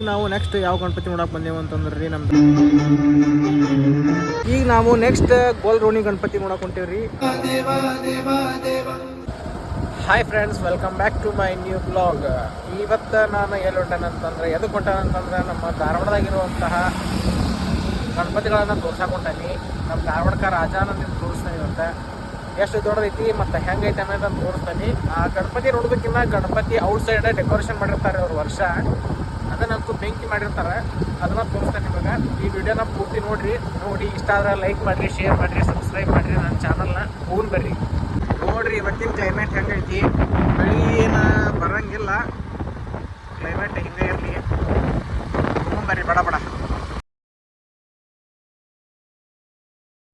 ನಾವು ನೆಕ್ಸ್ಟ್ ಯಾವ ಗಣಪತಿ ನೋಡಕ್ ಬಂದೇವು ಅಂತಂದ್ರೆ ರೀ ನಮ್ದು. ಈಗ ನಾವು ನೆಕ್ಸ್ಟ್ ಗೋಲ್ ರೋಣಿ ಗಣಪತಿ ನೋಡಕ್ ಹೊಂಟೇವ್ರಿ. Hi friends welcome back to my new blog ಇವತ್ತು ನಾನು ಎಲ್ಲಿ ಹೊಂಟಾನಂತಂದ್ರೆ ಎದಕ್ಕೆ ಹೊಂಟಾನಂತಂದ್ರೆ ನಮ್ಮ ಧಾರವಾಡದಾಗಿರುವಂತಹ ಗಣಪತಿಗಳನ್ನ ತೋರ್ಸಕ್ಕೆ ಹೊಂಟಾನಿ ನಮ್ಮ ಧಾರವಾಡಕ ರಾಜಾನಂದ ತೋರಿಸ್ತಾನೆ ಇವತ್ತು ಎಷ್ಟು ದೊಡ್ಡದೈತಿ ಮತ್ತು ಹೆಂಗೈತೆ ಅನ್ನೋದನ್ನ ತೋರಿಸ್ತಾನೆ. ಆ ಗಣಪತಿ ನೋಡೋದಕ್ಕಿಂತ ಗಣಪತಿ ಔಟ್ ಸೈಡ್ ಡೆಕೋರೇಷನ್ ಮಾಡಿರ್ತಾರೆ ಅವ್ರ ವರ್ಷ. ಅದನ್ನಂತೂ ಬೆಂಕಿ ಮಾಡಿರ್ತಾರೆ. ಅದನ್ನ ತೋರಿಸ್ತಾನೆ ನಿಮಗೆ ಈ ವಿಡಿಯೋನ ಪೂರ್ತಿ ನೋಡ್ರಿ. ನೋಡಿ, ಇಷ್ಟ ಆದ್ರೆ ಲೈಕ್ ಮಾಡಿರಿ ಶೇರ್ ಮಾಡಿರಿ ಸಬ್ಸ್ಕ್ರೈಬ್ ಮಾಡಿರಿ ನನ್ನ ಚಾನಲ್ನ ಹೋಗಿ ಬರ್ರಿ. ನೋಡ್ರಿ, ಇವತ್ತಿನ ಕ್ಲೈಮೇಟ್ ಹೆಂಗೈತಿ? ಮಳಿ ಏನು ಬರಂಗಿಲ್ಲ. ಕ್ಲೈಮೇಟ್ ಹಿಂಗೆ ಇರಲಿ. ಬರ್ರಿ, ಬಡ ಬಡ.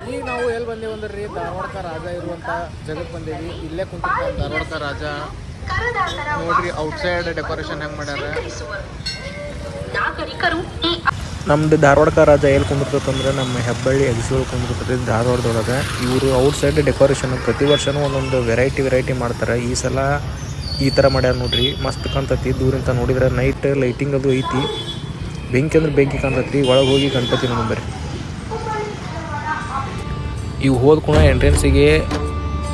ಈಗ ನಾವು ಎಲ್ಲಿ ಬಂದೇವಂದ್ರಿ ಧಾರವಾಡಕ ರಾಜ ಇರುವಂತ ಜಗತ್ ಬಂದೇವಿ. ಇಲ್ಲೇ ಕುಂತ ಧಾರವಾಡಕ ರಾಜ. ನೋಡ್ರಿ ಔಟ್ಸೈಡ್ ಡೆಕೋರೇಷನ್ ಹೆಂಗ್ ಮಾಡ್ಯಾರ? ನಾಗರಿಕರು ಈ ನಮ್ದು ರಾಜ ಎಲ್ಲಿ ಕುಂದಿರ್ತಂದ್ರೆ ನಮ್ಮ ಹೆಬ್ಬಳ್ಳಿ ಅಗಸಿಗಳು ಕುಂದಿರ್ತದೆ ಧಾರವಾಡದೊಳಗೆ. ಇವರು ಔಟ್ಸೈಡ್ ಡೆಕೋರೇಷನ್ ಪ್ರತಿ ವರ್ಷನೂ ಒಂದೊಂದು ವೆರೈಟಿ ವೆರೈಟಿ ಮಾಡ್ತಾರೆ. ಈ ಸಲ ಈ ಥರ ಮಾಡ್ಯಾರ ನೋಡ್ರಿ. ಮಸ್ತ್ ಕಾಣ್ತತಿ. ದೂರಿಂದ ನೋಡಿದ್ರೆ ನೈಟ್ ಲೈಟಿಂಗ್ ಅದು ಐತಿ. ಬೆಂಕಿ ಅಂದ್ರೆ ಬೆಂಕಿ ಕಾಣ್ತತಿ. ಒಳಗೆ ಹೋಗಿ ಗಣಪತಿ ನೋಡ್ಬರ್ರಿ ಇವು ಹೋದ ಕೂಡ ಎಂಟ್ರೆನ್ಸಿಗೆ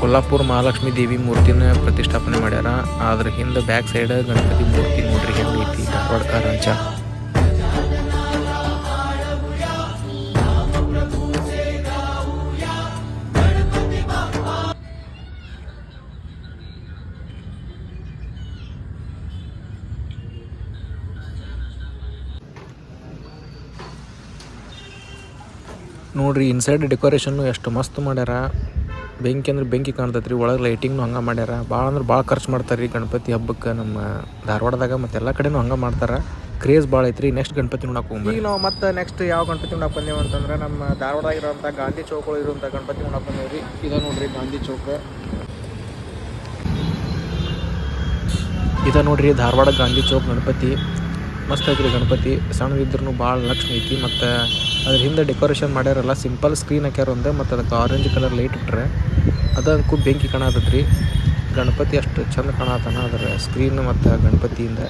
ಕೊಲ್ಲಾಪುರ ಮಹಾಲಕ್ಷ್ಮಿ ದೇವಿ ಮೂರ್ತಿನ ಪ್ರತಿಷ್ಠಾಪನೆ ಮಾಡ್ಯಾರ. ಅದ್ರ ಹಿಂದೆ ಬ್ಯಾಕ್ ಸೈಡ್ ಗಣಪತಿ ಮೂರ್ತಿ ನೋಡ್ರಿ ಹೆಂಗೈತಿ ಧಾರವಾಡ ರಾಜ ನೋಡ್ರಿ ಇನ್ಸೈಡ್ ಡೆಕೋರೇಷನ್ನು ಎಷ್ಟು ಮಸ್ತ್ ಮಾಡ್ಯಾರ. ಬೆಂಕಿ ಅಂದ್ರೆ ಬೆಂಕಿ ಕಾಣ್ತೈತ್ರಿ ಒಳಗೆ ಲೈಟಿಂಗ್ನು ಹಂಗೆ ಮಾಡ್ಯಾರ. ಭಾಳ ಅಂದ್ರೆ ಭಾಳ ಖರ್ಚು ಮಾಡ್ತಾರೆ ರೀ ಗಣಪತಿ ಹಬ್ಬಕ್ಕೆ ನಮ್ಮ ಧಾರವಾಡದಾಗ ಮತ್ತು ಎಲ್ಲ ಕಡೆನೂ ಹಂಗೆ ಮಾಡ್ತಾರೆ. ಕ್ರೇಜ್ ಭಾಳ ಐತ್ರಿ. ನೆಕ್ಸ್ಟ್ ಗಣಪತಿ ನೋಡಕ್ಕೆ ಹೋಗ್ಬೇಕು ಈಗ ನಾವು ಮತ್ತೆ ನೆಕ್ಸ್ಟ್ ಯಾವ ಗಣಪತಿ ನೋಡಕ್ಕೆ ಬಂದೇವು ಅಂತಂದ್ರೆ ನಮ್ಮ ಧಾರವಾಡದಾಗ ಇರುವಂಥ ಗಾಂಧಿ ಚೌಕಗಳು ಇರುವಂಥ ಗಣಪತಿ ನೋಡಕ್ಕೆ ಬಂದೇವು ರೀ. ಇದ ನೋಡ್ರಿ ಗಾಂಧಿ ಚೌಕ. ಇದ ನೋಡ್ರಿ ಧಾರವಾಡ ಗಾಂಧಿ ಚೌಕ್ ಗಣಪತಿ. ಮಸ್ತ್ ಐತ್ರಿ ಗಣಪತಿ. ಸಣ್ಣದಿದ್ರು ಭಾಳ ಲಕ್ಷ್ಮಿ ಐತಿ. ಮತ್ತು ಅದ್ರ ಹಿಂದೆ ಡೆಕೋರೇಷನ್ ಮಾಡ್ಯಾರಲ್ಲ, ಸಿಂಪಲ್ ಸ್ಕ್ರೀನ್ ಹಾಕ್ಯಾರ ಒಂದು, ಮತ್ತು ಅದಕ್ಕೆ ಆರೆಂಜ್ ಕಲರ್ ಲೈಟ್ ಇಟ್ರೆ ಅದಕ್ಕೂ ಬೆಂಕಿ ಕಾಣತೈತ್ರಿ. ಗಣಪತಿ ಅಷ್ಟು ಚಂದ ಕಾಣತಾನ ಅದರ ಸ್ಕ್ರೀನ್ ಮತ್ತು ಗಣಪತಿಯಿಂದ.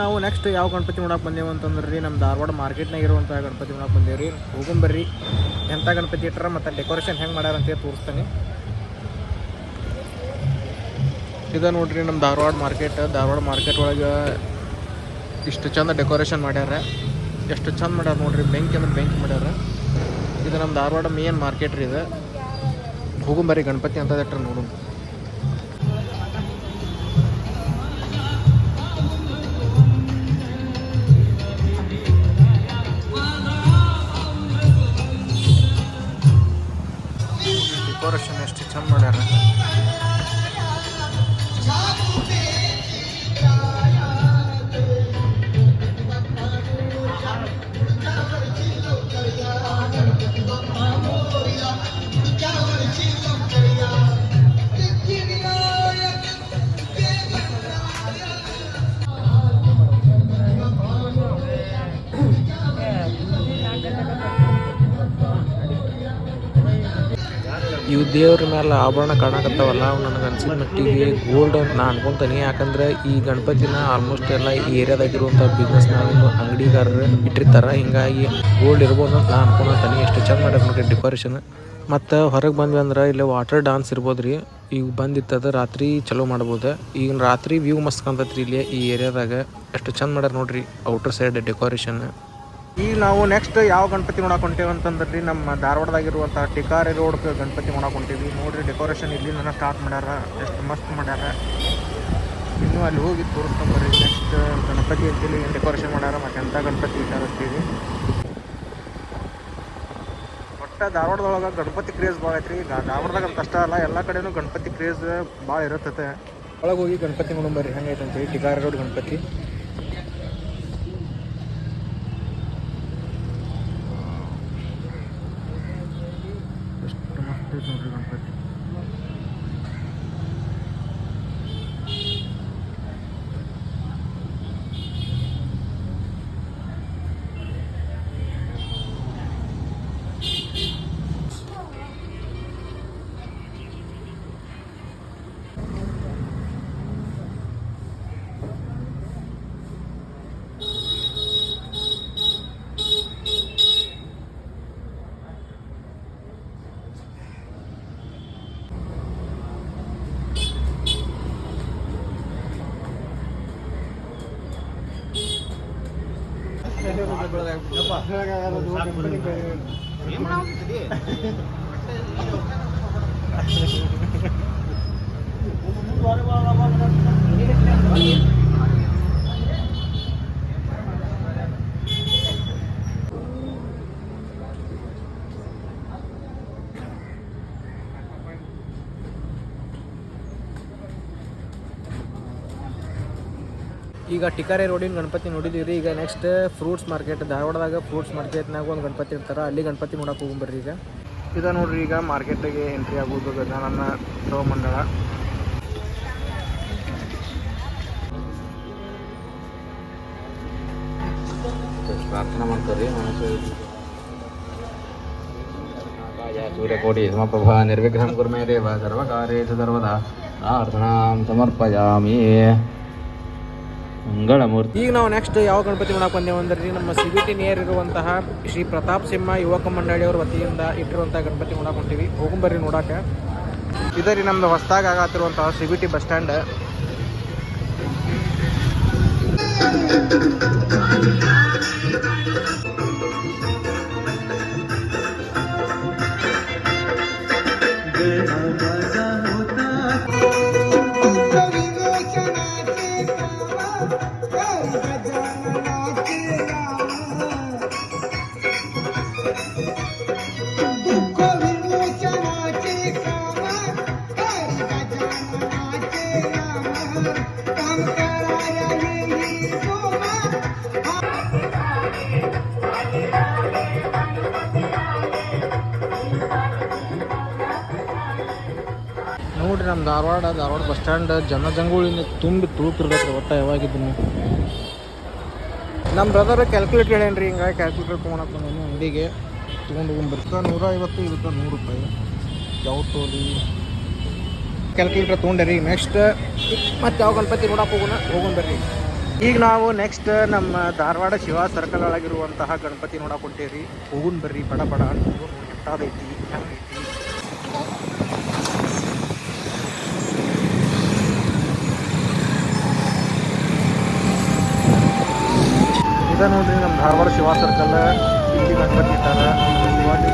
ನಾವು ನೆಕ್ಸ್ಟ್ ಯಾವ ಗಣಪತಿ ನೋಡಕ್ಕೆ ಬಂದೇವು ಅಂತಂದ್ರೆ ರೀ ನಮ್ಮ ಧಾರವಾಡ ಮಾರ್ಕೆಟ್ನಾಗ ಇರುವಂಥ ಗಣಪತಿ ನೋಡಕ್ಕೆ ಬಂದೇವು ರೀ. ಹೋಗಂಬರ್ರಿ ಎಂಥ ಗಣಪತಿ ಇಟ್ಟರೆ ಮತ್ತು ಡೆಕೋರೇಷನ್ ಹೆಂಗೆ ಮಾಡ್ಯಾರ ಅಂತ ತೋರಿಸ್ತಾನೆ. ಇದ ನೋಡ್ರಿ ನಮ್ಮ ಧಾರವಾಡ ಮಾರ್ಕೆಟ್ ಧಾರವಾಡ ಮಾರ್ಕೆಟ್ ಒಳಗೆ ಇಷ್ಟು ಚಂದ ಡೆಕೋರೇಷನ್ ಮಾಡ್ಯಾರ. ಎಷ್ಟು ಚಂದ ಮಾಡ್ಯಾರ ನೋಡ್ರಿ, ಬೆಂಕಿ ಅಂದ್ರೆ ಬೆಂಕಿ ಮಾಡ್ಯಾರ. ಇದು ನಮ್ಮ ಧಾರವಾಡ ಮೇನ್ ಮಾರ್ಕೆಟ್ ರೀ ಇದು. ಹೋಗುಂಬರಿ ಗಣಪತಿ ಅಂತ ಇಟ್ರೆ ನೋಡು ದೇವ್ರ ಮೇಲೆ ಆಭರಣ ಕಾಣಕತ್ತಾವಲ್ಲ ಅವು ನನಗೆ ಅನ್ಸಿದ ಮಟ್ಟಿಗೆ ಗೋಲ್ಡ್ ಅಂತ ನಾ ಅನ್ಕೊಂತೀನಿ. ಯಾಕಂದ್ರೆ ಈ ಗಣಪತಿನ ಆಲ್ಮೋಸ್ಟ್ ಎಲ್ಲ ಈ ಏರಿಯಾದಾಗಿರುವಂಥ ಬಿಸ್ನೆಸ್ನಾಗ ಅಂಗಡಿಗಾರರು ಇಟ್ಟಿರ್ತಾರೆ. ಹಿಂಗಾಗಿ ಗೋಲ್ಡ್ ಇರ್ಬೋದು ಅಂತ ನಾ ಅನ್ಕೊಂತೀನಿ. ಎಷ್ಟು ಚಂದ ಮಾಡ್ಯಾರ ನೋಡ್ರಿ ಡೆಕೋರೇಷನ್ ಮತ್ತು ಹೊರಗೆ ಬಂದ್ವಿ ಅಂದ್ರೆ ಇಲ್ಲಿ ವಾಟರ್ ಡಾನ್ಸ್ ಇರ್ಬೋದು ರೀ. ಈಗ ಬಂದಿತ್ತದ ರಾತ್ರಿ ಚಲೋ ಮಾಡ್ಬೋದು. ಈಗ ರಾತ್ರಿ ವ್ಯೂ ಮಸ್ತ್ ಕಾಣ್ತೈತ್ರಿ ಇಲ್ಲಿ ಈ ಏರಿಯಾದಾಗ. ಎಷ್ಟು ಚಂದ ಮಾಡ್ಯಾರ ನೋಡ್ರಿ ಔಟರ್ ಸೈಡ್ ಡೆಕೋರೇಷನ್ ಈಗ ನಾವು ನೆಕ್ಸ್ಟ್ ಯಾವ ಗಣಪತಿ ನೋಡಕ್ ಹೊಂಟೇವಿ ಅಂತಂದ್ರೆ ರೀ ನಮ್ಮ ಧಾರವಾಡದಾಗಿರುವಂಥ ಟಿಕಾರಿ ರೋಡ್ ಗಣಪತಿ ನೋಡಕ್ ಹೊಂಟೀವಿ. ನೋಡ್ರಿ ಡೆಕೋರೇಷನ್ ಇಲ್ಲಿಂದ ಸ್ಟಾರ್ಟ್ ಮಾಡ್ಯಾರ, ಎಷ್ಟು ಮಸ್ತ್ ಮಾಡ್ಯಾರ. ಇನ್ನೂ ಅಲ್ಲಿ ಹೋಗಿ ತೋರಿಸ್ಕೊಂಬರ್ರಿ ನೆಕ್ಸ್ಟ್ ಗಣಪತಿ ಅಂತೇಳಿ ಡೆಕೋರೇಷನ್ ಮಾಡ್ಯಾರ, ಮತ್ತೆ ಎಂಥ ಗಣಪತಿ ಇಟ್ಟಾರ ಅಂತೀವಿ ಒಟ್ಟ ಧಾರವಾಡದೊಳಗೆ ಗಣಪತಿ ಕ್ರೇಜ್ ಭಾಳ ಐತ್ರಿ. ಈಗ ಧಾರವಾಡದಾಗ ಅಂತ ಅಲ್ಲ, ಎಲ್ಲ ಕಡೆನೂ ಗಣಪತಿ ಕ್ರೇಜ್ ಭಾಳ ಇರುತ್ತೆ ಒಳಗೆ ಹೋಗಿ ಗಣಪತಿ ನೋಡಂಬರ್ರಿ ಹೆಂಗೈತೆ ಅಂತೇಳಿ. ಟಿಕಾರಿ ರೋಡ್ ಗಣಪತಿ. ಎಷ್ಟು ಮಸ್ತ್ ಐತೆ ನೋಡ್ರಿ ಗಣಪತಿ ಈಗ ಟಿಕಾರೆ ರೋಡಿನ ಗಣಪತಿ ನೋಡಿದೀವಿ ಈಗ ನೆಕ್ಸ್ಟ್ ಫ್ರೂಟ್ಸ್ ಮಾರ್ಕೆಟ್ ಧಾರವಾಡದಾಗ ಫ್ರೂಟ್ಸ್ ಮಾರ್ಕೆಟ್ನಾಗ ಒಂದು ಗಣಪತಿ ಇರ್ತಾರೆ ಅಲ್ಲಿ ಗಣಪತಿ ನೋಡಕ್ಕೆ ಹೋಗ್ಬರ್ರಿ ಈಗ. ಇದು ನೋಡ್ರಿ ಈಗ ಮಾರ್ಕೆಟಿಗೆ ಎಂಟ್ರಿ ಆಗೋದು ಗಜಾನನ ಮಂಡಳ. ಪ್ರಾರ್ಥನಾ ಮಾಡ್ತಾರೆ ಸೂರ್ಯಕೋಟಿ ಸಮಪ್ರಭಾ ನಿರ್ವಿಘ್ನ ಕುರ್ಮೇ ದೇವ ಸರ್ವಕಾರ್ಯೇಷು ಸರ್ವದಾ. ಪ್ರಾರ್ಥನಾಂ ಸಮರ್ಪಯಾಮಿ. ಮಂಗಳಮೂರ್ತಿ ಈಗ ನಾವು ನೆಕ್ಸ್ಟ್ ಯಾವ ಗಣಪತಿ ನೋಡಕ್ಕೆ ಬಂದೇವು ಅಂದ್ರೆ ನಮ್ಮ ಸಿ ಬಿ ಟಿ ನಿಯರ್ ಇರುವಂತಹ ಶ್ರೀ ಪ್ರತಾಪ್ ಸಿಂಹ ಯುವಕ ಮಂಡಳಿಯವ್ರ ವತಿಯಿಂದ ಇಟ್ಟಿರುವಂತಹ ಗಣಪತಿ ನೋಡಕ್ಕೆ ಹೊಂಟೀವಿ. ಹೋಗುಂಬರ್ರಿ ನೋಡಕ್ಕೆ ಇದರಿ ನಮ್ದು ಹೊಸದಾಗ ಆಗತ್ತಿರುವಂತಹ C B T bus stand. ನೋಡ್ರಿ ನಮ್ಮ ಧಾರವಾಡ ಧಾರವಾಡ ಬಸ್ ಸ್ಟ್ಯಾಂಡ್ ಜನಜಂಗುಳಿಂದ ತುಂಬಿ ತುಳುಕಿರ್ಬೇಕು ಒಟ್ಟ ಯಾವಾಗಿದ್ದೀನಿ ನಮ್ಮ ಬ್ರದರ್ ಕ್ಯಾಲ್ಕುಲೇಟ್ ಹೇಳೇನ್ರಿ, ಹಿಂಗಾಗಿ ಕ್ಯಾಲ್ಕುಲೇಟರ್ ತೊಗೊಳಕ್ಕೆ ಅಂಗಡಿಗೆ. ತೊಗೊಂಡು ಬರ್ತಾ ನೂರ ಐವತ್ತು ಇದಕ್ಕೆ ನೂರು ರೂಪಾಯಿ. ಯಾವ ತೋಲಿ ಕ್ಯಾಲ್ಕುಲೇಟರ್ ತೊಗೊಂಡ್ರಿ ನೆಕ್ಸ್ಟ್ ಮತ್ತೆ ಯಾವ ಗಣಪತಿ ನೋಡಕ್ಕೆ ಹೋಗೋಣ? ಹೋಗೋಣ ಬರ್ರಿ. ಈಗ ನಾವು ನೆಕ್ಸ್ಟ್ ನಮ್ಮ ಧಾರವಾಡ ಶಿವ ಸರ್ಕಲ್ ಒಳಗಿರುವಂತಹ ಗಣಪತಿ ನೋಡಕ್ಕೆ ಹೊಂಟೇವ್ರಿ ಹೋಗೋಣ ಬರ್ರಿ ಬಡ ಬಡ ಹೆಂಗೈತಿ ಇದ ನೋಡ್ರಿ ನಮ್ಮ ಧಾರವಾಡ ಶಿವ ಸರ್ಕಲ್ ಇಲ್ಲಿ ಗಣಪತಿ ಇಟ್ಟಾರ ಶಿವಾಜಿ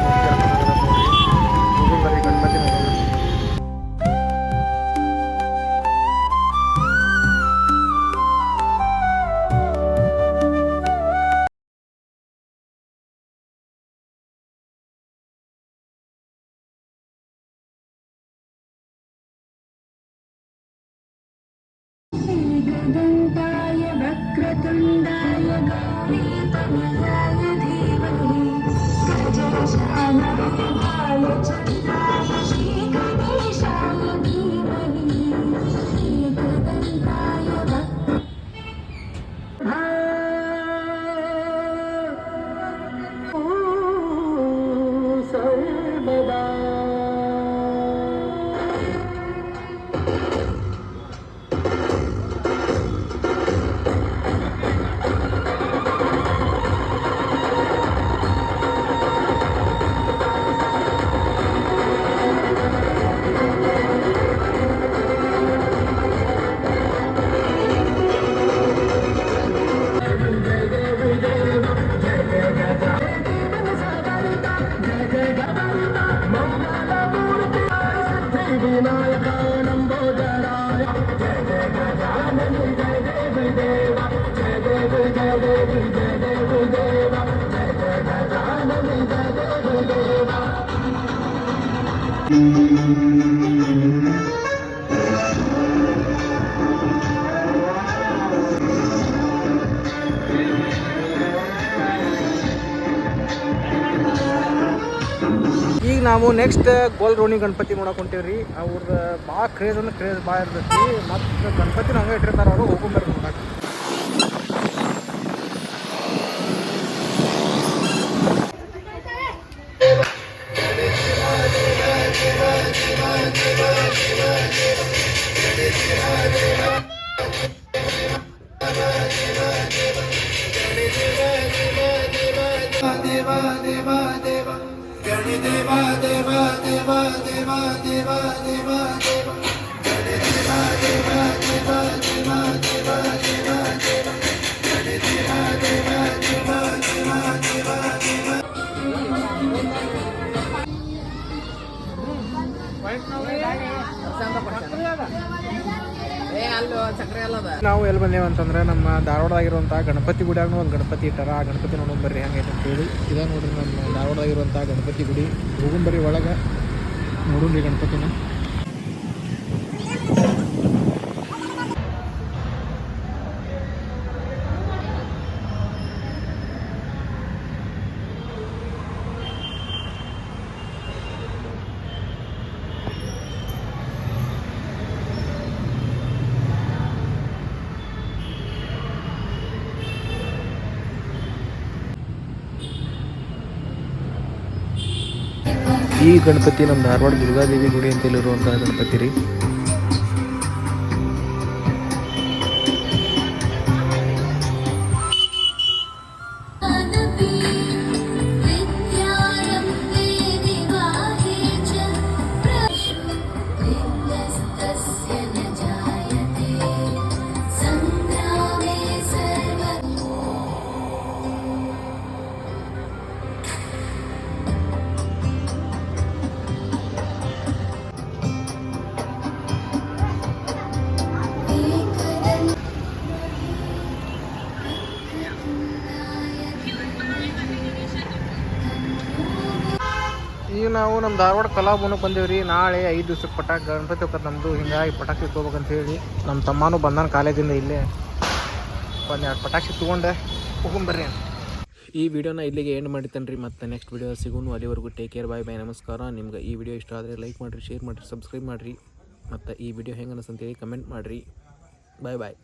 ಈಗ ನಾವು ನೆಕ್ಸ್ಟ್ ಗೋಲ್ ರೋಣಿ ಗಣಪತಿ ನೋಡಕ್ ಹೊಂಟೇವ್ರಿ. ಅವ್ರದ್ದು ಭಾಳ ಕ್ರೇಜ್ ಅಂದ್ರೆ ಕ್ರೇಜ್ ಭಾಳ ಇರ್ತೈತಿ. ಮತ್ತು ಗಣಪತಿನ ಹಂಗೆ ಇಟ್ಟಿರ್ತಾರ ಅವರು ಹೋಗ್ಕೊಂಬರ್ರಿ ನೋಡಕ್ಕೆ Hare Deva Deva Deva Deva Deva Deva Deva Hare Deva Deva Deva Deva Deva Deva Deva Hare Deva Deva Deva Deva Deva Deva Wait, no, wait, wait. ನಾವು ಎಲ್ಲಿ ಬಂದೇವು ಅಂತಂದ್ರೆ ನಮ್ಮ ಧಾರವಾಡದಾಗಿರುವಂಥ ಗಣಪತಿ ಗುಡಿಯಾಗ ಒಂದು ಗಣಪತಿ ಇಟ್ಟಾರ. ಆ ಗಣಪತಿ ನೋಡೋಣ ಬರ್ರಿ ಹಂಗೈತೆ ಅಂತೇಳಿ ಇದ ನೋಡ್ರಿ ನಮ್ಮ ಧಾರವಾಡದಾಗಿರುವಂಥ ಗಣಪತಿ ಗುಡಿ. ಹೋಗುಂಬರಿ ಒಳಗೆ. ನೋಡೋಣ್ರಿ ಗಣಪತಿನ. ಈ ಗಣಪತಿ ನಮ್ಮ ಧಾರವಾಡ ದುರ್ಗಾದೇವಿ ಗುಡಿ ಅಂತೇಳಿರುವಂಥ ಗಣಪತಿ ರೀ? ನಮ್ಮ ಧಾರವಾಡ ಕಲಾಭವನಕ್ಕೆ ಬಂದೇವ್ರಿ ನಾಳೆ ಐದು ದಿವ್ಸಕ್ಕೆ ಪಟಾಕಿ, ಗಣಪತಿ ಹೋಗೋದು ನಮ್ಮದು ಹಿಂಗಾಗಿ ಪಟಾಕಿ ತೊಗೋಬೇಕಂತ ಹೇಳಿ ನಮ್ಮ ತಮ್ಮನೂ ಬಂದಾನ ಕಾಲೇಜಿಂದ ಇಲ್ಲೇ. ಒಂದು ಎರಡು ಪಟಾಕಿ ತೊಗೊಂಡೆ. ಹೋಗೊಂಬರ್ರಿ ಈ ವಿಡಿಯೋನ ಇಲ್ಲಿಗೆ ಎಂಡ್ ಮಾಡಿತ್ತೇನೆ ರೀ. ಮತ್ತು ನೆಕ್ಸ್ಟ್ ವಿಡಿಯೋ ಸಿಗೋನು ಅಲ್ಲಿವರೆಗೂ ಟೇಕ್ ಕೇರ್ ಬಾಯ್ ಬಾಯ್ ನಮಸ್ಕಾರ. ನಿಮ್ಗೆ ಈ ವಿಡಿಯೋ ಇಷ್ಟ ಆದರೆ ಲೈಕ್ ಮಾಡಿರಿ ಶೇರ್ ಮಾಡಿರಿ ಸಬ್ಸ್ಕ್ರೈಬ್ ಮಾಡಿರಿ. ಮತ್ತು ಈ ವಿಡಿಯೋ ಹೆಂಗೆ ಅನಿಸ್ತಂತೇಳಿ ಕಮೆಂಟ್ ಮಾಡಿರಿ. ಬಾಯ್ ಬಾಯ್